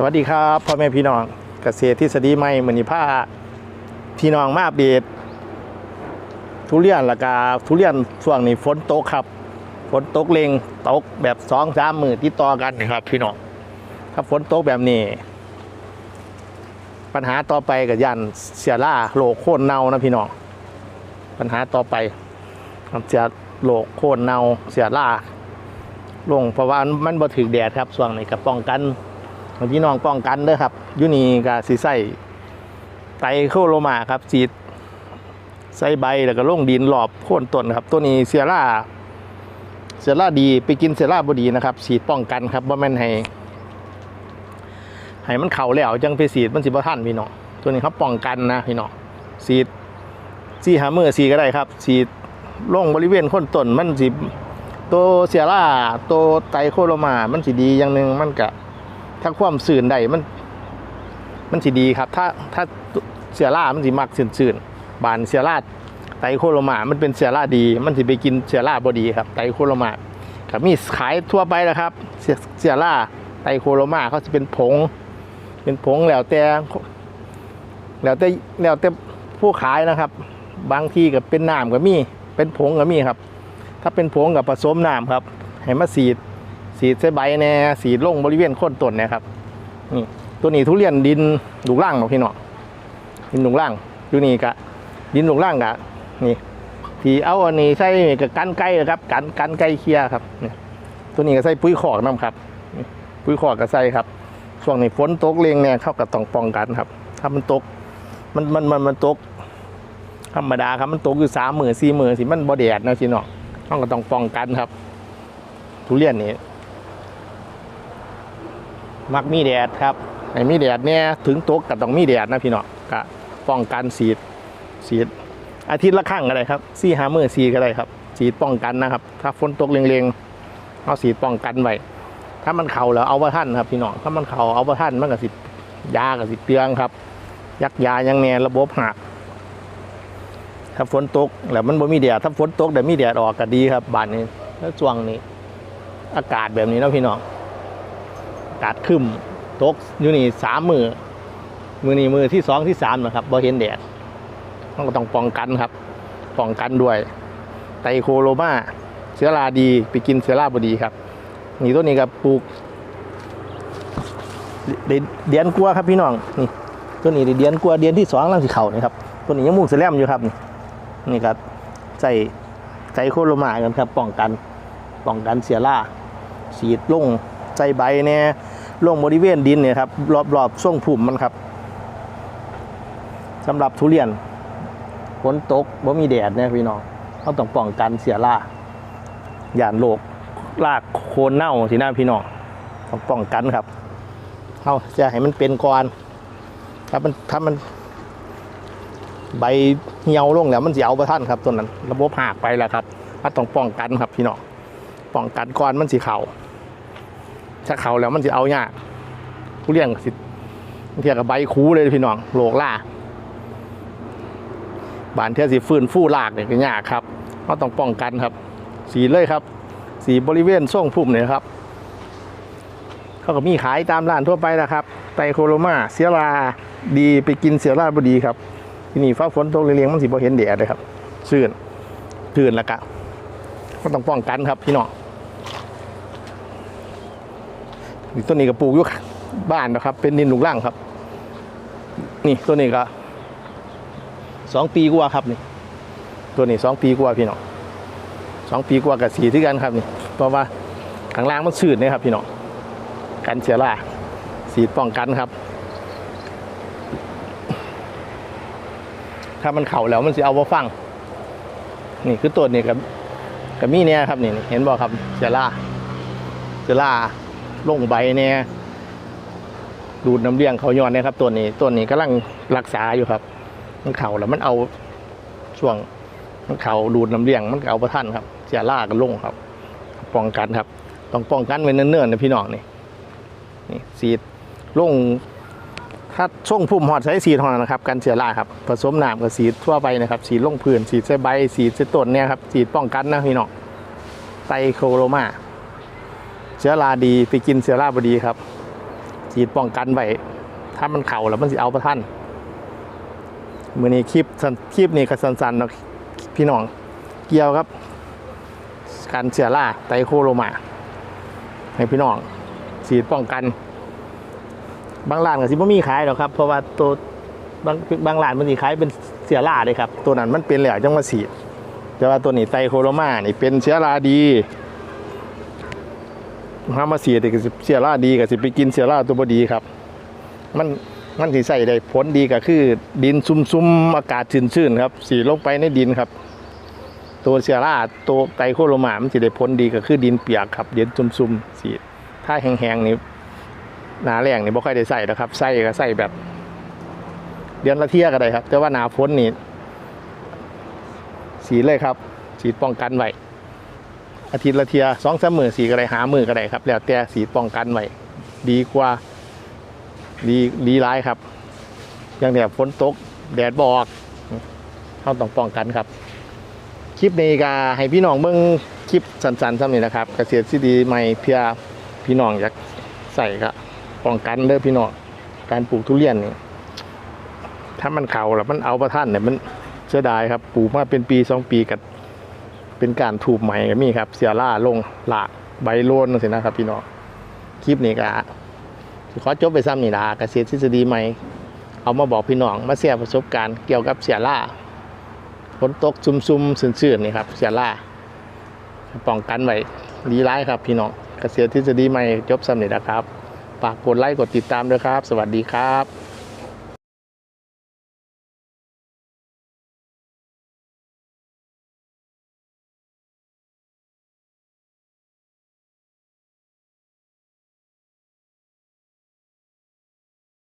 สวัสดีครับพ่อแม่พี่น้องเกษตรทฤษฎีใหม่มือนิพาพี่น้องมาอัปเดตทุเรียนและกาทุเรียนช่วงนี้ฝนตกครับฝนตกเลงตกแบบสองสามมือติดต่อกันนะครับ พี่น้องถ้าฝนตกแบบนี้ ปัญหาต่อไปกับยันเสียล่าโลกโค่นเน่านะพี่น้องปัญหาต่อไปเสียโลกโค่นเน่าเสียล่าลงเพราะว่ามันบ่ถึกแดดครับช่วงนี้กับป้องกัน พี่น้องป้องกันเด้อครับยูนี่ก็สีใส่ไตโคโลมาครับสีใส่ใบแล้วก็ลงดินหลอบโค่นต้นครับ ตัวนี้เซียร่าเซียร่าดีไปกินเซียร่าบดีนะครับฉีป้องกันครับว่าแม่นให้ให้มันเข่าแล้วจังไปสีดมันสิบ่ทันพี่น้องตัวนี้ครับป้องกันนะพี่น้องสีดสีหามือสีก็ได้ครับ สีลงบริเวณโค้นต้นมันสิตัวเซียร่าตัวไตโคโลมา มันสิดีอย่างหนึ่งมันกะ ถ้าความสื่นใดมัน มันสิดีครับ ถ้าถ้าเสียร่ามันสิมักสื่นสื่นๆบานเสียร่าไตโคโลมา มันเป็นเสียร่าดี มันสิไปกินเสียร่าบอดีครับไตโคโลมาครับมีขายทั่วไปแล้วครับ เสียเสียร่าไตโคโลมาเขาจะเป็นผง เป็นผงแล้วแต่แล้วแต่แล้วแต่ผู้ขายนะครับ บางที่ก็เป็นน้ำก็มี เป็นผงก็มีครับ ถ้าเป็นผงกับผสมน้ำครับ ให้มาสีด สีดใส่ใบแน่สีลงบริเวณโคนต้นเนะครับนี่ตัวนี้ทุเรียนดินลูล่างเนาะพี่เนาะดินลูล่างอยู่นี่กะดินลูล่างกะนี่ที่เอาอันนี้ใส่กับกันไก่ครับกันกันไก่เคียครับนี่ตัวนี้ก็ใส่ปุ๋ยขอกน้ำครับ ปุ๋ยขอกก็ใส่ครับช่วงนี้ฝนตกเรียงเนี่ยเข้ากับต้องป้องกันครับ ถ้ามันตกมันมันมันมันตกธรรมดาครับมันตกอยู่สามหมื่นสี่หมื่นสิมันบ่แดดเนาะพี่เนาะต้องก็ต้องป้องกันครับ ทุเรียนนี่ มักมีแดดครับไอ้มีแดดเนี่ยถึงตกก็ต้องมีแดดนะพี่น้องก็ป้องกันสีดสีดอาทิตย์ละครั้งก็ได้ครับสี่หามือสีก็ได้ครับ สีดป้องกันนะครับ ถ้าฝนตกเร็งๆเอาสีดป้องกันไว้ถ้ามันเข่าแล้วเอาไว้ท่านครับพี่น้องถ้ามันเข่าเอาไว้ท่านมันก็สิยากับสิเตืองครับ ยักยายังแน่ระบบหักถ้าฝนตกแล้วมันบ่มีแดดถ้าฝนตกแต่มีแดดออกก็ดีครับบานนี้แล้วช่วงนี้ อากาศแบบนี้นะพี่น้องากาศครึมตกอยู่นี่สามมือมือนี่มือที่สองที่สามนะครับบ่เห็นแดดต้องก็ต้องป้องกันครับป้องกันด้วย ไตโคโลมาเชื้อราดีไปกินเชื้อราบดีครับนี่ต้นนี้ก็ปลูกเดียนกลัวครับพี่น้องนี่ต้นนี้เดียนกลัวเดียนที่สองลังสีเขานี่ครับต้นนี้ยังมูกเสแลมอยู่ครับ นี่ครับใส่ไตโคโลมากันครับป้องกันป้องกันเชื้อราฉีดลง ใจใบเนี่ยลงบริเวณดินเนี่ยครับรอบๆช่วงผุ่มมันครับสำหรับทุเรียนฝนตกบ่มีแดดเนี่ยพี่น้องเขาต้องป้องกันเสียล่าหยานโรครากโคนเน่าสินะพี่น้องต้องป้องกันครับเขาจะให้มันเป็นก่อนถ้ามันถ้ามัน ใบเหี่ยวลงแล้วมันเสียเอาไปท่านครับตัวนั้น ระบบหักไปแล้วครับถ้าต้องป้องกันครับพี่น้องป้องกันก่อนมันสีเขา ถ้าเขาแล้วมันจะเอายากผู้เลี้ยงสิเทียกับใบคูเลยพี่น้องโลกล่าบานเทียสิฟื้นฟูรากเนี่ยก็ยากครับเราต้องป้องกันครับ สีเลยครับ สีบริเวณช่วงพุ่มเนี่ยครับ เขาก็มีขายตามร้านทั่วไปนะครับ ไตโคโรมาเสียราดีไปกินเสียราบดีครับ ที่นี่ฟ้าฝนตกเรียงมันสีบ่เห็นแดดเลยครับ ซื่นตื่นแล้วกะก็ต้องป้องกันครับพี่น้อง นี่ ต้นนี้ก็ปลูกอยู่บ้านนะครับ เป็นดินหลุกล่างครับ นี่ต้นนี้ก็สองปีกว่าครับนี่ตัวนี้สองปีกว่าพี่น้องสองปีกว่ากับสีที่กันครับนี่เพราะว่าข้างล่างมันสืดนี่ยครับ พี่น้องกันเชื้อราสีป้องกันครับ ถ้ามันเข่าแล้วมันจะเอาว่าฟังนี่คือต้นนี่กับกับมีเนี่ยครับนี่เห็นบ่ครับเชื้อราเชื้อรา ลงใบเนี่ยดูดน้ำเลี้ยงเขาย้อนนี่ยครับตัวนี้ตัวนี้กำลังรักษาอยู่ครับ มันเข่าแล้วมันเอาช่วงมันเข่าดูดน้ำเลี้ยงมันก็เอาประท่านครับเสียล่ากันลงครับ ป้องกันครับ ต้องป้องกันไว้เนิ่นๆนะพี่น้องนี่นี่สีดลงถ้าช่วงพุ่มหอดใช้สีทองนะครับกันเสียล่าครับผสมน้ำกับสีทั่วไปนะครับ สีลงพื้นสีใส่ใบสีใส่ต้นเนี่ยครับสีป้องกันนะพี่น้องไตโคโรมา เชื้อราดีไปกินเชื้อราบดีครับฉีดป้องกันไว้ถ้ามันเข่าแล้วมันสิเอาประท่านมือนี้คลิปสันคลิปนี้ก็สั้นๆเนาะพี่น้องเกี่ยวครับ การเสียล่าไตโคโรมาให้พี่น้องฉีดป้องกัน บางร้านก็สิบ่มีขายหรอกครับ เพราะว่าตัวบางบางร้านมันสิขายเป็นเสียราเลยครับ ตัวนั้นมันเป็นแล้วจังมาฉีดแต่ว่าตัวนี้ไตโคโรมานี่เป็นเชื้อราดี ถ้ามาฉีดนี่ก็สิเชื้อราดีก็สิไปกินเชื้อราตัวบ่ดีครับ มันมันสิใส่ได้ผลดีก็คือ ดินซุ่มๆอากาศชื้นๆครับ สีลงไปในดินครับ ตัวเชื้อราตัวไตโคโรมามันสิได้ผลดีก็คือดินเปียกครับดินซุ่มๆสีถ้าแห้งๆนี่หนาแรงนี่บ่ค่อยได้ใส่นะครับใส่ก็ใส่แบบ เดือนละเที่ยก็ได้ครับ แต่ว่าหนาฝนนี่สีเลยครับสีดป้องกันไว้ อาทิตย์ละเทียสองสามมือสีก็ได้หามือก็ได้ครับ แล้วแต่สีป้องกันไว้ดีกว่าดีดีร้ายครับ อย่างแบบฝนตกแดดบอกเขาต้องป้องกันครับ คลิปนี้ก็ให้พี่น้องเบิ่งคลิปสั้นๆซ้ำนี่นะครับเกษตรที่ดีใหม่เพื่อพี่น้องอยากใส่ก็ป้องกันเด้อพี่น้องการปลูกทุเรียนนี่ถ้ามันเข่าแล้วมันเอาประท่านเนี่ยมันเสียดายครับปลูกมาเป็นปีสองปีกับ เป็นการถูกใหม่ก็มีครับ เสียล่าลงหลากใบโลนสินะครับพี่น้องคลิปนี้ก็ขอจบไปซ้ำนี่ละเกษตรทฤษฎีใหม่ เอามาบอกพี่น้องมาแชร์ประสบการณ์เกี่ยวกับเสียล่าฝนตกซุ่มๆซื่นๆนี่ครับเสียล่าป้องกันไว้ดีร้ายครับพี่น้องเกษตรทฤษฎีใหม่จบซ้ำนี่นะครับฝากกดไลค์กดติดตามด้วยครับ สวัสดีครับ